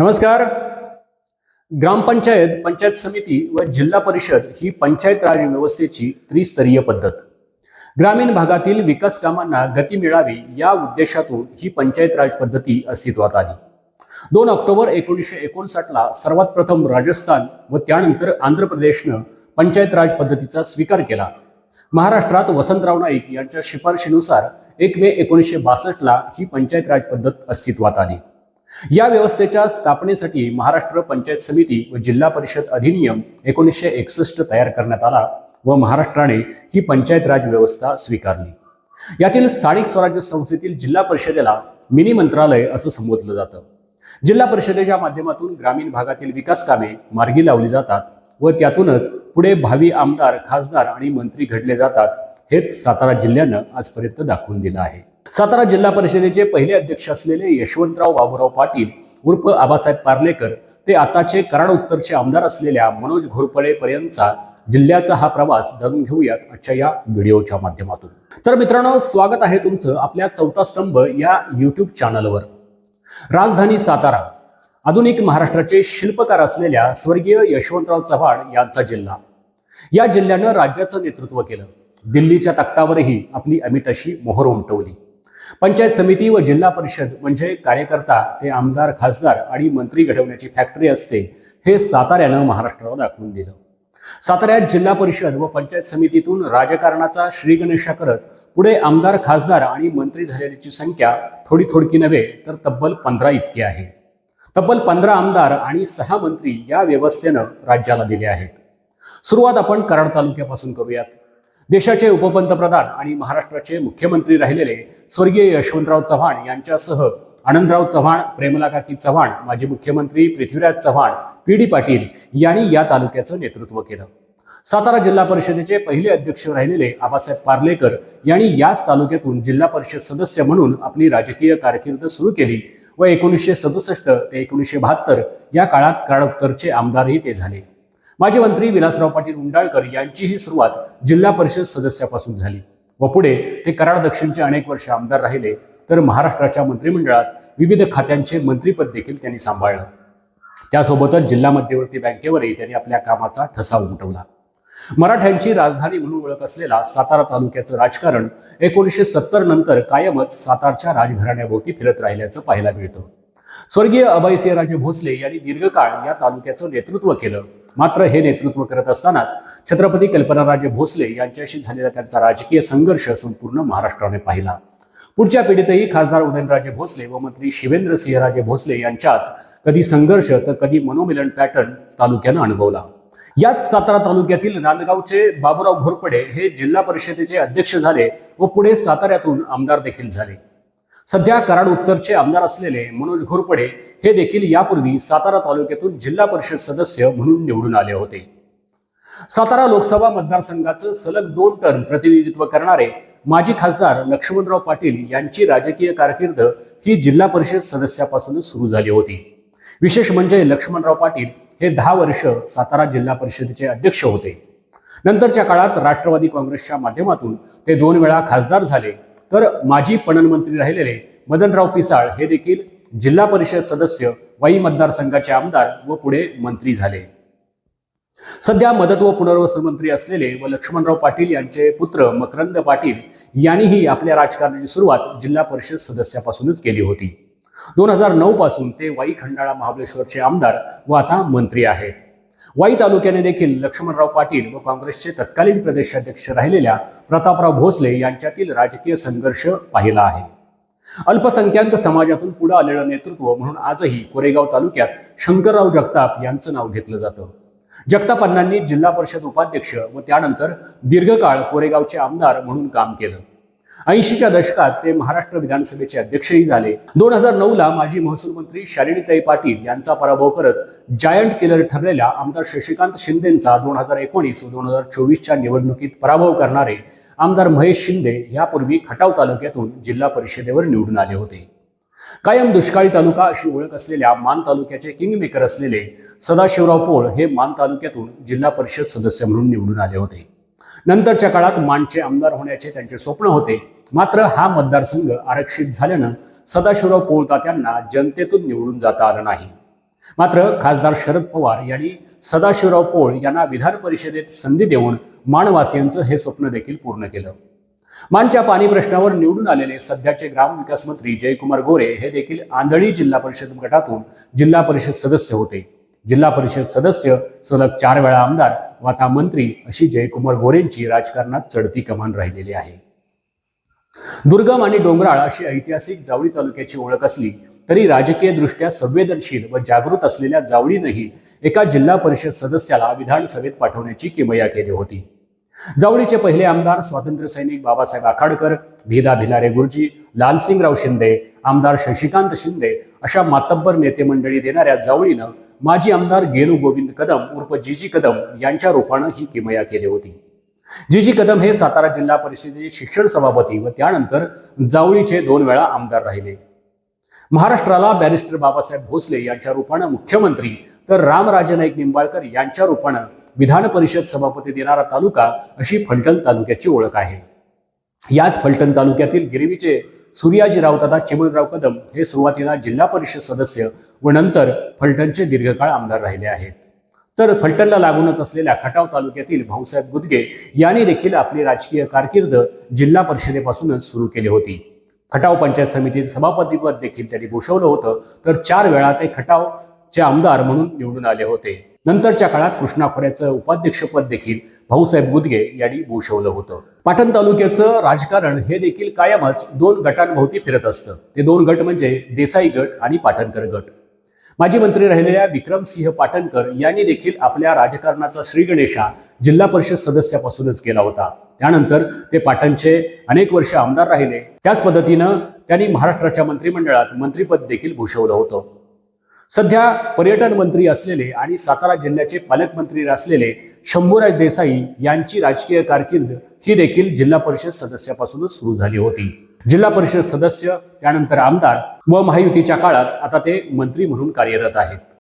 नमस्कार. ग्रामपंचायत पंचायत समिती व जिल्हा परिषद ही पंचायत राज व्यवस्थेची त्रिस्तरीय पद्धत. ग्रामीण भागातील विकास कामांना गती मिळावी या उद्देशातून ही पंचायत राज पद्धती अस्तित्वात आली. दोन ऑक्टोबर एकोणीसशे एकोणसाठला सर्वात प्रथम राजस्थान व त्यानंतर आंध्र प्रदेशनं पंचायत राज पद्धतीचा स्वीकार केला. महाराष्ट्रात वसंतराव नाईक यांच्या शिफारशीनुसार एक मे एकोणीसशे बासष्टला ही पंचायत राज पद्धत अस्तित्वात आली. या व्यवस्थेच्या स्थापनेसाठी महाराष्ट्र पंचायत समिती व जिल्हा परिषद अधिनियम एकोणीसशे एकसष्ट तयार करण्यात आला व महाराष्ट्राने ही पंचायत राज व्यवस्था स्वीकारली. यातील स्थानिक स्वराज्य संस्थेतील जिल्हा परिषदेला मिनी मंत्रालय असं संबोधलं जातं. जिल्हा परिषदेच्या माध्यमातून ग्रामीण भागातील विकास कामे मार्गी लावली जातात व त्यातूनच पुढे भावी आमदार खासदार आणि मंत्री घडले जातात हेच सातारा जिल्ह्यानं आजपर्यंत दाखवून दिलं आहे. सातारा जिल्हा परिषदेचे पहिले अध्यक्ष असलेले यशवंतराव बाबूराव पाटील उर्फ आबासाहेब पार्लेकर ते आताचे कराड उत्तरचे आमदार असलेल्या मनोज घोरपडे पर्यंतचा जिल्ह्याचा हा प्रवास जाणून घेऊयात आजच्या या व्हिडिओच्या माध्यमातून. तर मित्रांनो स्वागत आहे तुमचं आपल्या चौथा स्तंभ या युट्यूब चॅनलवर. राजधानी सातारा आधुनिक महाराष्ट्राचे शिल्पकार असलेल्या स्वर्गीय यशवंतराव चव्हाण यांचा जिल्हा. या जिल्ह्यानं राज्याचं नेतृत्व केलं. दिल्लीच्या तख्तावरही आपली अमितशी अशी मोहर उमटवली. पंचायत समिती व जिल्हा परिषद म्हणजे कार्यकर्ता ते आमदार खासदार आणि मंत्री घडवण्याची फॅक्टरी असते हे साताऱ्यानं महाराष्ट्राला दाखवून दिलं. साताऱ्यात जिल्हा परिषद व पंचायत समितीतून राजकारणाचा श्रीगणेशा करत पुढे आमदार खासदार आणि मंत्री झालेल्याची संख्या थोडी थोडकी नव्हे तर तब्बल पंधरा इतकी आहे. तब्बल पंधरा आमदार आणि सहा मंत्री या व्यवस्थेनं राज्याला दिले आहेत. सुरुवात आपण कराड तालुक्यापासून करूयात. देशाचे उपपंतप्रधान आणि महाराष्ट्राचे मुख्यमंत्री राहिलेले स्वर्गीय यशवंतराव चव्हाण यांच्यासह आनंदराव चव्हाण प्रेमलाकाकी चव्हाण माजी मुख्यमंत्री पृथ्वीराज चव्हाण पी डी पाटील यांनी या तालुक्याचं नेतृत्व केलं. सातारा जिल्हा परिषदेचे पहिले अध्यक्ष राहिलेले आबासाहेब पार्लेकर यांनी याच तालुक्यातून जिल्हा परिषद सदस्य म्हणून आपली राजकीय कारकीर्द सुरू केली व एकोणीसशे सदुसष्ट ते एकोणीसशे बहात्तर या काळात काळोत्तरचे आमदारही ते झाले. माजी मंत्री विलासराव पाटील उंडाळकर यांचीही सुरुवात जिल्हा परिषद सदस्यापासून झाली. व पुढे ते कराड दक्षिणचे अनेक वर्ष आमदार राहिले तर महाराष्ट्राच्या मंत्रिमंडळात विविध खात्यांचे मंत्रीपद देखील त्यांनी सांभाळलं. त्यासोबतच जिल्हा मध्यवर्ती बँकेवरही त्यांनी आपल्या कामाचा ठसा उमटवला. मराठ्यांची राजधानी म्हणून ओळख असलेला सातारा तालुक्याचं राजकारण एकोणीसशे सत्तर नंतर कायमच सातारच्या राजघराण्याभोवती फिरत राहिल्याचं पाहायला मिळतं. स्वर्गीय अभयसिंहराजे भोसले यांनी दीर्घकाळ या तालुक्याचं नेतृत्व केलं. मात्र हे नेतृत्व करत असतानाच छत्रपती कल्पनाराजे भोसले यांच्याशी झालेला त्यांचा राजकीय संघर्ष संपूर्ण महाराष्ट्राने पाहिला. पुढच्या पिढीतही खासदार उदयनराजे भोसले व मंत्री शिवेंद्र सिंहराजे भोसले यांच्यात कधी संघर्ष तर कधी मनोमिलन पॅटर्न तालुक्यानं अनुभवला. याच सातारा तालुक्यातील नांदगावचे बाबूराव घोरपडे हे जिल्हा परिषदेचे अध्यक्ष झाले व पुढे साताऱ्यातून आमदार देखील झाले. सध्या कराड उत्तरचे आमदार असलेले मनोज घोरपडे हे देखील यापूर्वी सातारा तालुक्यातून जिल्हा परिषद सदस्य म्हणून निवडून आले होते. सातारा लोकसभा मतदारसंघाचं सलग दोन टर्म प्रतिनिधित्व करणारे माजी खासदार लक्ष्मणराव पाटील यांची राजकीय कारकीर्द ही जिल्हा परिषद सदस्यापासूनच सुरू झाली होती. विशेष म्हणजे लक्ष्मणराव पाटील हे दहा वर्ष सातारा जिल्हा परिषदेचे अध्यक्ष होते. नंतरच्या काळात राष्ट्रवादी काँग्रेसच्या माध्यमातून ते दोन वेळा खासदार झाले. तर माजी पणन मंत्री राहिलेले मदनराव पिसाळ हे देखील जिल्हा परिषद सदस्य वाई मतदारसंघाचे आमदार व पुढे मंत्री झाले. सध्या मदत व पुनर्वसन मंत्री असलेले व लक्ष्मणराव पाटील यांचे पुत्र मकरंद पाटील यांनीही आपल्या राजकारणाची सुरुवात जिल्हा परिषद सदस्यापासूनच केली होती. दोन हजार नऊ पासून ते वाई खंडाळा महाबळेश्वरचे आमदार व आता मंत्री आहेत. वाई तालुक्याने देखील लक्ष्मणराव पाटील व काँग्रेसचे तत्कालीन प्रदेशाध्यक्ष राहिलेल्या प्रतापराव भोसले यांच्यातील राजकीय संघर्ष पाहिला आहे. अल्पसंख्याक समाजातून पुढे आलेलं नेतृत्व म्हणून आजही कोरेगाव तालुक्यात शंकरराव जगताप यांचं नाव घेतलं जातं. जगतापांनांनी जिल्हा परिषद उपाध्यक्ष व त्यानंतर दीर्घकाळ कोरेगावचे आमदार म्हणून काम केलं. ऐंशीच्या दशकात ते महाराष्ट्र विधानसभेचे अध्यक्षही झाले. दोन हजार नऊ ला माजी महसूल मंत्री शालिनीताई पाटील यांचा पराभव करत जायंट किलर ठरलेल्या आमदार शशिकांत शिंदेचा दोन हजार एकोणीस व दोन हजार चोवीसच्या निवडणुकीत पराभव करणारे आमदार महेश शिंदे यापूर्वी खटाव तालुक्यातून जिल्हा परिषदेवर निवडून आले होते. कायम दुष्काळी तालुका अशी ओळख असलेल्या मान तालुक्याचे किंगमेकर असलेले सदाशिवराव पोळ हे मान तालुक्यातून जिल्हा परिषद सदस्य म्हणून निवडून आले होते. नंतरच्या काळात मानचे आमदार होण्याचे त्यांचे स्वप्न होते. मात्र हा मतदारसंघ आरक्षित झाल्यानं सदाशिवराव पोळतात्यांना जनतेतून निवडून जाता आलं नाही. मात्र खासदार शरद पवार यांनी सदाशिवराव पोळ यांना विधान परिषदेत संधी देऊन माणवासियांचं हे स्वप्न देखील पूर्ण केलं. मानच्या पाणी प्रश्नावर निवडून आलेले सध्याचे ग्रामविकास मंत्री जयकुमार गोरे हे देखील आंधळी जिल्हा परिषद गटातून जिल्हा परिषद सदस्य होते. जिल्हा परिषद सदस्य सलग चार वेळा आमदार व आता मंत्री अशी जयकुमार गोरेंची राजकारणात चढती कमान राहिलेली आहे. दुर्गम आणि डोंगराळ अशी ऐतिहासिक जावळी तालुक्याची ओळख असली तरी राजकीय दृष्ट्या संवेदनशील व जागृत असलेल्या जावळीनंही एका जिल्हा परिषद सदस्याला विधानसभेत पाठवण्याची किमया केली होती. जावळीचे पहिले आमदार स्वातंत्र्य सैनिक बाबासाहेब आखाडकर भिदा भिलारे गुरुजी लालसिंगराव शिंदे आमदार शशिकांत शिंदे अशा मातब्बर नेते मंडळी देणाऱ्या जावळीनं माजी आमदार गेलू गोविंद कदम उर्फ जीजी कदम यांच्या रूपानं ही किमया केली होती. जीजी कदम हे सातारा जिल्हा परिषदेचे शिक्षण सभापती व त्यानंतर जावळीचे दोन वेळा आमदार राहिले. महाराष्ट्राला बॅरिस्टर बाबासाहेब भोसले यांच्या रूपानं मुख्यमंत्री तर रामराजे नाईक निंबाळकर यांच्या रूपानं विधान परिषद सभापती देणारा तालुका अशी फलटण तालुक्याची ओळख आहे. याच फलटण तालुक्यातील गिरवीचे सूर्याजीराव दादा चिमणराव कदम हे सुरुवातीला जिल्हा परिषद सदस्य व नंतर फलटणचे दीर्घकाळ आमदार राहिले आहेत. तर फलटणला लागूनच असलेल्या खटाव तालुक्यातील भाऊसाहेब गुदगे यांनी देखील आपली राजकीय कारकीर्द जिल्हा परिषदेपासूनच सुरू केली होती. खटाव पंचायत समितीत सभापतीपद देखील त्यांनी भूषवलं होतं. तर चार वेळा ते खटावचे आमदार म्हणून निवडून आले होते. नंतरच्या काळात कृष्णा खोऱ्याचं उपाध्यक्षपद देखील भाऊसाहेब गुदगे यांनी भूषवलं होतं. पाटण तालुक्याचं राजकारण हे देखील कायमच दोन गटांभोवती फिरत असतं. ते दोन गट म्हणजे देसाई गट आणि पाटणकर गट. माजी मंत्री राहिलेल्या विक्रमसिंह पाटणकर यांनी देखील आपल्या राजकारणाचा श्रीगणेशा जिल्हा परिषद सदस्यापासूनच केला होता. त्यानंतर ते पाटणचे अनेक वर्ष आमदार राहिले. त्याच पद्धतीनं त्यांनी महाराष्ट्राच्या मंत्रिमंडळात मंत्रिपद देखील भूषवलं होतं. सध्या पर्यटन मंत्री असलेले आणि सातारा जिल्ह्याचे पालकमंत्री असलेले शंभूराज देसाई यांची राजकीय कारकीर्द ही देखील जिल्हा परिषद सदस्यापासूनच सुरू झाली होती. जिल्हा परिषद सदस्य त्यानंतर आमदार व महायुतीच्या काळात आता ते मंत्री म्हणून कार्यरत आहेत.